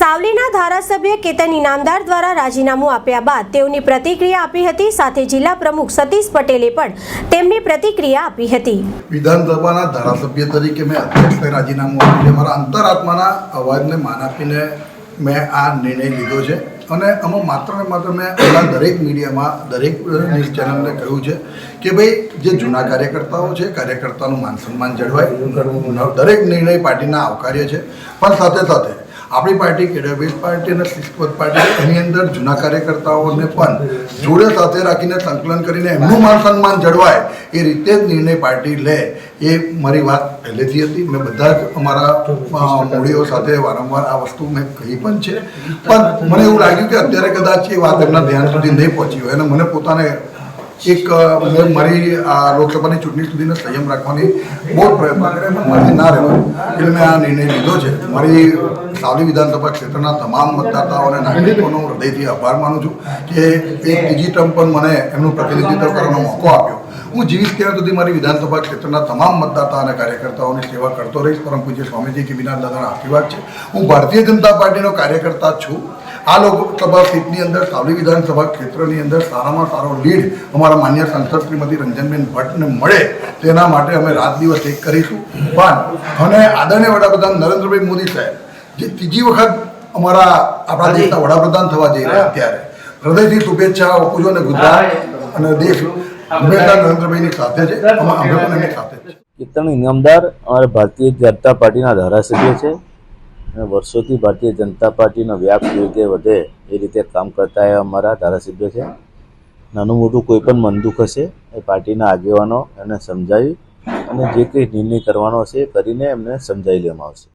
સાવલીના ધારાસભ્ય કેતન ઇનામદાર દ્વારા રાજીનામું આપ્યા બાદ તેઓની પ્રતિક્રિયા આપી હતી, સાથે જિલ્લા પ્રમુખ સતીશ પટેલે પણ તેમની પ્રતિક્રિયા આપી હતી. વિધાનસભાના ધારાસભ્ય તરીકે મેં અધ્યક્ષને રાજીનામું આપ્યું છે. મારા અંતરાત્માના અવાજને માન આપીને મેં આ નિર્ણય લીધો છે. અને આમાં માત્ર ને માત્ર મેં આપણા દરેક મીડિયામાં, દરેક ન્યૂઝ ચેનલને કહ્યું છે કે ભાઈ, જે જૂના કાર્યકર્તાઓ છે, કાર્યકર્તાનું માન સન્માન જળવાય. દરેક નિર્ણય પાર્ટીના આવકાર્ય છે. પણ સાથે સાથે આપણી પાર્ટી કેડરબેઝ પાર્ટી અને શિસ્તબદ્ધ પાર્ટી એની અંદર જૂના કાર્યકર્તાઓને પણ જોડે સાથે રાખીને સંકલન કરીને એમનું માન સન્માન જળવાય એ રીતે જ નિર્ણય પાર્ટી લે એ મારી વાત પહેલેથી હતી. મેં બધા જ અમારા મૂડીઓ સાથે વારંવાર આ વસ્તુ મેં કહી પણ છે. પણ મને એવું લાગ્યું કે અત્યારે કદાચ એ વાત એમના ધ્યાન સુધી નહીં પહોંચી હોય અને મને પોતાને એક મેં મારી આ લોકસભાની ચૂંટણી સુધીનો સંયમ રાખવાની બહુ જ પ્રયત્ન કર્યો મારી ના રહેવાય એટલે મેં આ નિર્ણય લીધો છે. મારી સાવલી વિધાનસભા ક્ષેત્રના તમામ મતદાતાઓ અને નાગરિકોનો હૃદયથી આભાર માનું છું કે એક બીજી ટર્મ પણ મને એમનું પ્રતિનિધિત્વ કરવાનો મોકો આપ્યો. હું જીવીશ ત્યાં સુધી મારી વિધાનસભા ક્ષેત્રના તમામ મતદાતા અને કાર્યકર્તાઓની સેવા કરતો રહીશ, પરમ પૂજ્ય સ્વામીજી કિમીનાથ દાદાના આશીર્વાદ છે. હું ભારતીય જનતા પાર્ટીનો કાર્યકર્તા છું. આ લોકસભા સીટની અંદર સાવલી વિધાનસભા ક્ષેત્રની અંદર સારામાં સારો લીડ અમારા માન્ય સાંસદ શ્રીમતી રંજનબેન ભટ્ટને મળે, તેના માટે અમે રાત દિવસ એક કરીશું. પણ અને આદરણીય વડાપ્રધાન નરેન્દ્રભાઈ મોદી સાહેબ જે ત્રીજી વખત અમારા આપણા દેશના વડાપ્રધાન થવા જઈ રહ્યા અત્યારે હૃદયથી શુભેચ્છા આપું છું અને ગુજરાત અને દેશ હંમેશા નરેન્દ્રભાઈની સાથે છે. અમે અમે પણ એમની સાથે જ છે. કેતન ઇનામદાર અમારા ભારતીય જનતા પાર્ટીના ધારાસભ્ય છે. અને વર્ષોથી ભારતીય જનતા પાર્ટીનો વ્યાપ કેવી રીતે વધે એ રીતે કામ કરતા એ અમારા ધારાસભ્ય છે. નાનું મોટું કોઈ પણ મન દુઃખ હશે એ પાર્ટીના આગેવાનો એને સમજાવી અને જે કંઈ નિર્ણય કરવાનો હશે એ કરીને એમને સમજાવી લેવામાં આવશે.